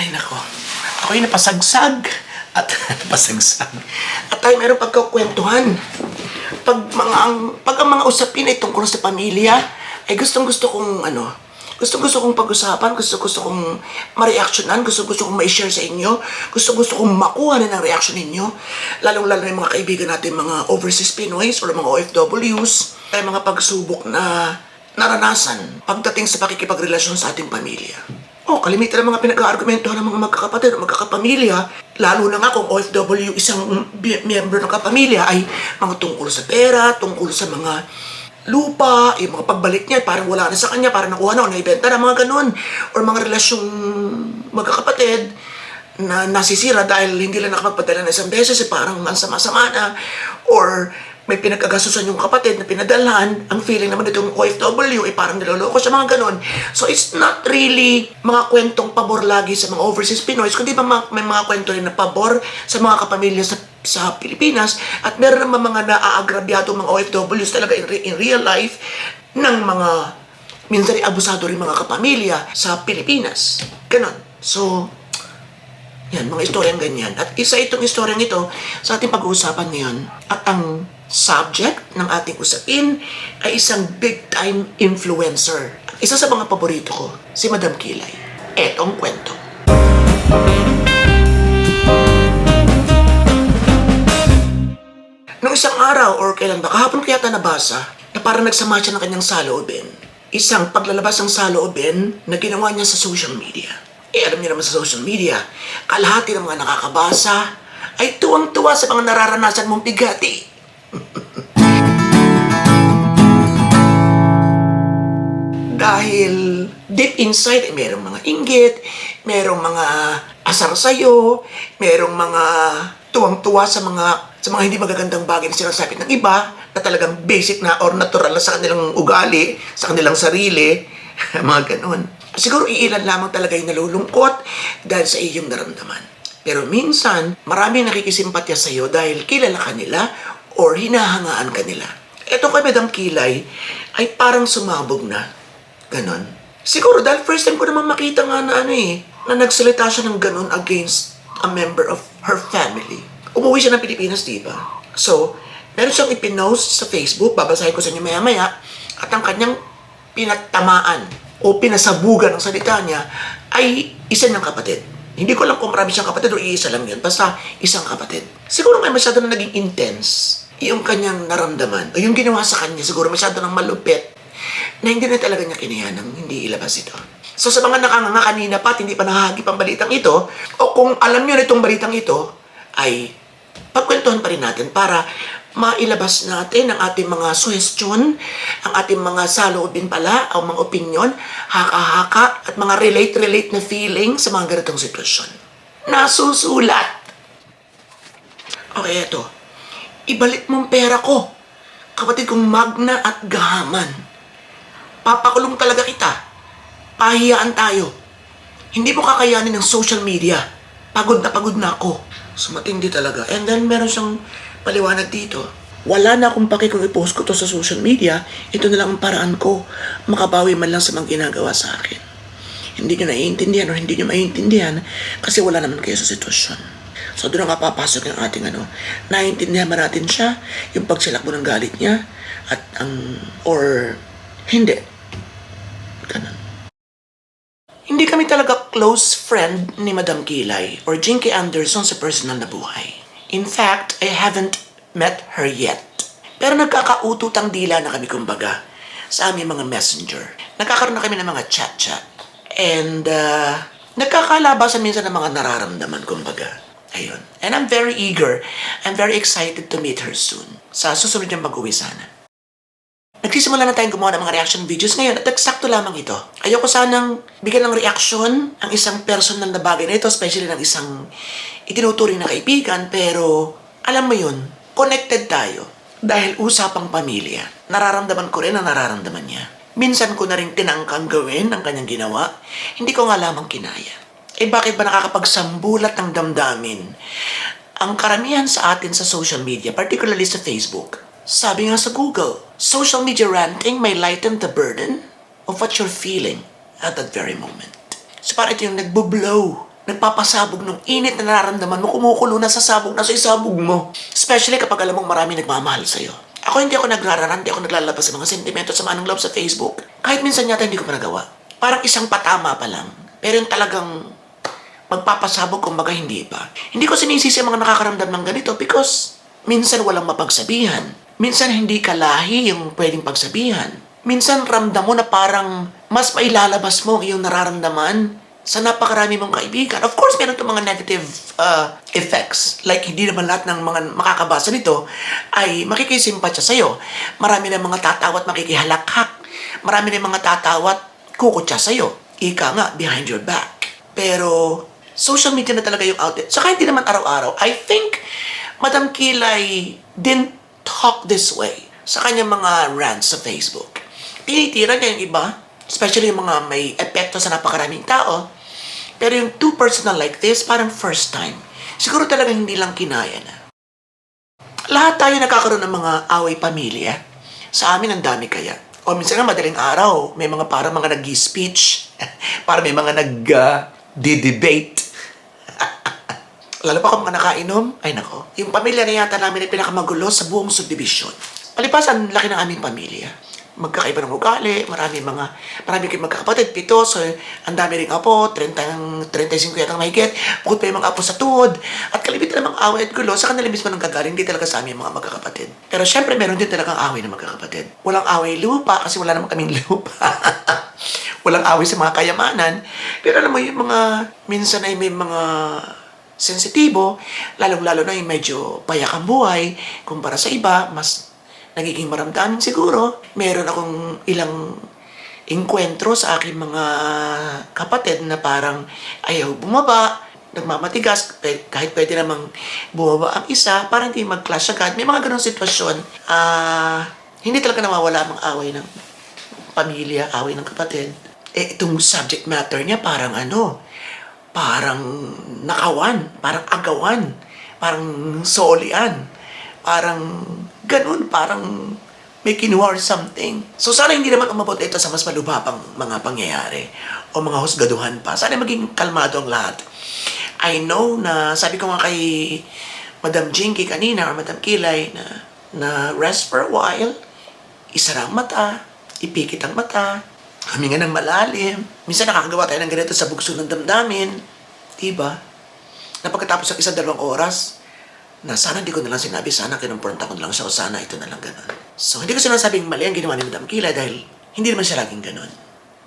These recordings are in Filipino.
Ay, nako. Ako'y napasagsag. At napasagsag. At tayo meron pagkakwentuhan. Pag mga, ang, pag ang mga usapin ay tungkol sa pamilya, ay gustong gusto kong ano, gustong gusto kong pag-usapan, gusto gusto kong ma-reactionan, gusto gusto kong ma-share sa inyo, gusto gusto kong makuha na ng reaction ninyo, lalong-lalo na yung mga kaibigan natin, mga overseas Pinoys or mga OFWs, ay mga pagsubok na naranasan pagdating sa pakikipagrelasyon sa ating pamilya. Oh, kalimitan ng mga pinag-aargumentohan ng mga magkakapatid o magkakapamilya, lalo na nga kung OFW isang miyembro ng kapamilya ay mga tungkol sa pera, tungkol sa mga lupa, yung mga pagbalik niya, parang wala na sa kanya, parang nakuha na o naibenta na, mga ganun. Or mga relasyong magkakapatid na nasisira dahil hindi lang nakapagpadala na isang beses, eh, parang ang sama-sama na. Or may pinagkagasusan yung kapatid na pinadalhan, ang feeling naman itong OFW, eh parang niloloko siya, mga ganun. So it's not really mga kwentong pabor lagi sa mga overseas Pinoys, kundi ba may mga kwento rin na pabor sa mga kapamilya sa sa Pilipinas at meron naman mga naaagrabyado mga OFWs talaga in, re- in real life ng mga minsan abusado rin mga kapamilya sa Pilipinas. Ganon. So, yan, mga istoryang ganyan. At isa itong istoryang ito sa ating pag-uusapan ngayon. At ang subject ng ating usapin ay isang big-time influencer. Isa sa mga paborito ko, si Madam Kilay. Etong kwento. Nung isang araw or kailan ba, kahapon kaya nabasa, na parang nagsama siya ng kanyang saloobin. Isang paglalabas ng saloobin na ginawa niya sa social media. Eh, alam niyo naman sa social media, kalahati ng mga nakakabasa ay tuwang-tuwa sa mga nararanasan mong bigati. Dahil deep inside, eh, merong mga inggit, merong mga asar sa'yo, merong mga tuwang-tuwa sa mga sa mga hindi magagandang bagay na sinasabi ng iba na talagang basic na or natural na sa kanilang ugali, sa kanilang sarili, mga ganun. Siguro iilan lamang talaga yung nalulungkot dahil sa iyong naramdaman. Pero minsan, maraming nakikisimpatya sa iyo dahil kilala ka nila or hinahangaan ka nila. Ito kay Madam Kilay ay parang sumabog na. Ganon. Siguro dahil first time ko naman makita nga na ano eh, na nagsalita siya ng ganon against a member of her family. Umuwi siya ng Pilipinas, di ba? So, meron siyang ipinost sa Facebook, babasahin ko sa inyo maya-maya, at ang kanyang pinatamaan o pinasabugan ng salita niya ay isa niyang kapatid. Hindi ko alam kung marami siyang kapatid o iisa lang yun. Basta isang kapatid. Siguro nga masyado na naging intense yung kanyang naramdaman o yung ginawa sa kanya. Siguro masyado nang malupit na hindi na talaga niya kinayanang hindi ilabas ito. So sa mga nakanganga kanina pa at hindi pa nahahagip ang balitang ito, o kung alam niyo na itong balitang ito, ay pagkwentuhan pa rin natin para mailabas natin ang ating mga suhestyon, ang ating mga saloobin pala, ang mga opinion, haka-haka, at mga relate-relate na feeling sa mga ganitong sitwasyon. Nasusulat! Okay, eto. Ibalik mong pera ko. Kapatid kong magna at gahaman. Papakulong talaga kita. Pahiyaan tayo. Hindi mo kakayanin ng social media. Pagod na pagod na ako. So matindi talaga. And then meron siyang paliwanag dito. Wala na akong paki kung i-post ko to sa social media. Ito na lang ang paraan ko. Makabawi man lang sa mga ginagawa sa akin. Hindi nyo naiintindihan o hindi nyo maiintindihan kasi wala naman kayo sa sitwasyon. So doon ang papasok yung ating ano, naiintindihan ba natin siya, yung pagsilak mo ng galit niya, at ang, or hindi. Ganun. Hindi kami talaga close friend ni Madam Kilay or Jinky Anderson sa personal na buhay. In fact, I haven't met her yet. Pero nagkakaututang dila na kami kumbaga sa aming mga messenger. Nagkakaroon na kami ng mga chat-chat. And uh, nagkakalabasan minsan ng mga nararamdaman kumbaga. Ayun. And I'm very eager. I'm very excited to meet her soon. Sa susunod niyang mag-uwi sana. Nagsisimula na tayong gumawa ng mga reaction videos ngayon at eksakto lamang ito. Ayoko sanang bigyan ng reaction ang isang personal na bagay na ito, especially ng isang itinuturing na kaibigan, pero alam mo yun, connected tayo. Dahil usapang pamilya, nararamdaman ko rin ang nararamdaman niya. Minsan ko na rin tinangkang gawin ang kanyang ginawa, hindi ko nga lamang kinaya. Eh bakit ba nakakapagsambulat ng damdamin? Ang karamihan sa atin sa social media, particularly sa Facebook, sabi nga sa Google, social media ranting may lighten the burden of what you're feeling at that very moment. So parang ito yung nagbo-blow nagpapasabog ng init na nararamdaman mo, kumukulo na sa sabog na sa isabog mo. Especially kapag alam mong marami nagmamahal sa'yo. Ako hindi ako nagrararan, hindi ako naglalabas sa mga sentimento sa manong love sa Facebook. Kahit minsan yata hindi ko pa nagawa. Parang isang patama pa lang. Pero yung talagang magpapasabog kumbaga hindi pa. Hindi ko sinisisi ang mga nakakaramdam ng ganito because minsan walang mapagsabihan. Minsan hindi kalahi yung pwedeng pagsabihan. Minsan ramdam mo na parang mas mailalabas mo ang iyong nararamdaman sa napakarami mong kaibigan. Of course, meron itong mga negative uh, effects. Like, hindi naman lahat ng mga makakabasa nito ay makikisimpatya sa'yo. Marami na mga tatawa at makikihalakhak. Marami na mga tatawa at kukutya sa'yo. Ika nga, behind your back. Pero, social media na talaga yung outlet. Saka hindi naman araw-araw. I think, Madam Kilay didn't talk this way sa kanyang mga rants sa Facebook. Tinitira niya yung iba, especially yung mga may epekto sa napakaraming tao. Pero yung too personal like this, parang first time. Siguro talagang hindi lang kinaya na. Lahat tayo nakakaroon ng mga away pamilya. Sa amin, ang dami kaya. O minsan nga madaling araw, may mga para mga nag-speech, para may mga nag-debate. Lalo pa kung mga nakainom, ay nako. Yung pamilya na yata namin ay pinakamagulo sa buong subdivision. Palipasan, laki ng aming pamilya. Magkakaiba ng ugali, marami mga, marami kayong magkakapatid, pito, so ang dami rin apo, 30, 35 yata ang mahigit, bukod pa yung mga apo sa tuhod, at kalibit na mga away at gulo, sa kanila mismo nang gagaling, hindi talaga sa amin mga magkakapatid. Pero syempre, meron din talagang away ng magkakapatid. Walang away lupa, kasi wala naman kaming lupa. Walang away sa mga kayamanan. Pero alam mo, yung mga, minsan ay may mga sensitibo, lalong-lalo na yung medyo payak ang buhay, kumpara sa iba, mas nagiging maramdamin siguro. Meron akong ilang inkwentro sa aking mga kapatid na parang ayaw bumaba, nagmamatigas, kahit pwede namang bumaba ang isa, parang hindi mag-clash agad. May mga ganong sitwasyon. Ah, hindi talaga nawawala ang away ng pamilya, away ng kapatid. Eh, itong subject matter niya parang ano, parang nakawan, parang agawan, parang solian, parang ganun, parang may kinuha or something. So sana hindi naman umabot ito sa mas malubhapang mga pangyayari o mga husgaduhan pa. Sana maging kalmado ang lahat. I know na, sabi ko nga kay Madam Jinky kanina or Madam Kilay na, na rest for a while, isara ang mata, ipikit ang mata, huminga ng malalim. Minsan nakakagawa tayo ng ganito sa bugso ng damdamin. Diba? Na pagkatapos ng isa dalawang oras, na sana hindi ko na lang sinabi, sana kinumpronta ko na lang siya o sana ito na lang ganun. So, hindi ko sinasabing mali ang ginawa ni Madam Kila dahil hindi naman siya laging ganun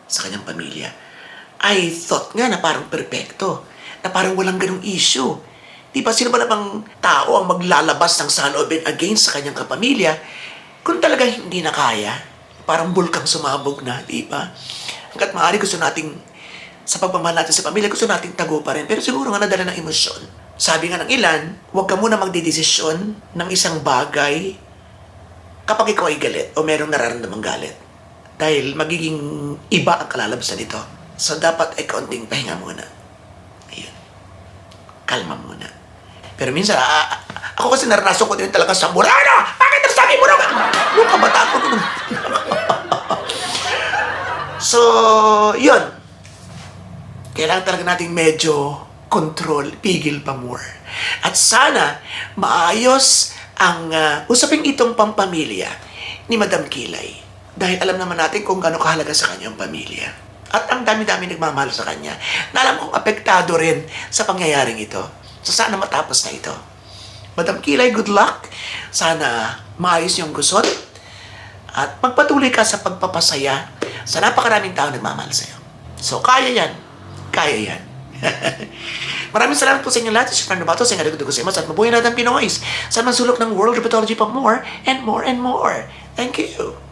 sa kanyang pamilya. I thought nga na parang perpekto, na parang walang ganung issue. Di ba, sino ba namang tao ang maglalabas ng saloobin against sa kanyang kapamilya kung talaga hindi na kaya? Parang bulkang sumabog na, di ba? Hanggat maaari gusto nating sa pagmamahal natin sa pamilya, gusto nating tago pa rin. Pero siguro nga nadala ng emosyon. Sabi nga ng ilan, huwag ka muna magdidesisyon ng isang bagay kapag ikaw ay galit o merong nararamdamang galit. Dahil magiging iba ang kalalabasan nito. So dapat ay kaunting pahinga muna. Ayun. Kalma muna. Pero minsan, a- a- ako kasi naranasan ko din talaga sa Murano! Bakit nagsabi mo na? Nung kabataan ko. So, yun kailangan talaga natin medyo control, pigil pa more. At sana maayos ang uh, usaping itong pampamilya ni Madam Kilay. Dahil alam naman natin kung gaano kahalaga sa kanyang pamilya. At ang dami-dami nagmamahal sa kanya na alam kong apektado rin sa pangyayaring ito. So sana matapos na ito. Madam Kilay, good luck. Sana maayos yung gusot. At magpatuloy ka sa pagpapasaya sa napakaraming tao nagmamahal sa'yo. So kaya yan. Kaya yan. Maraming salamat po sa inyo lahat. Si Fernando Bato, sa inyo sa imas at mabuhay natin Pinoys sa mansulok ng World Herpetology pa more and more and more. Thank you.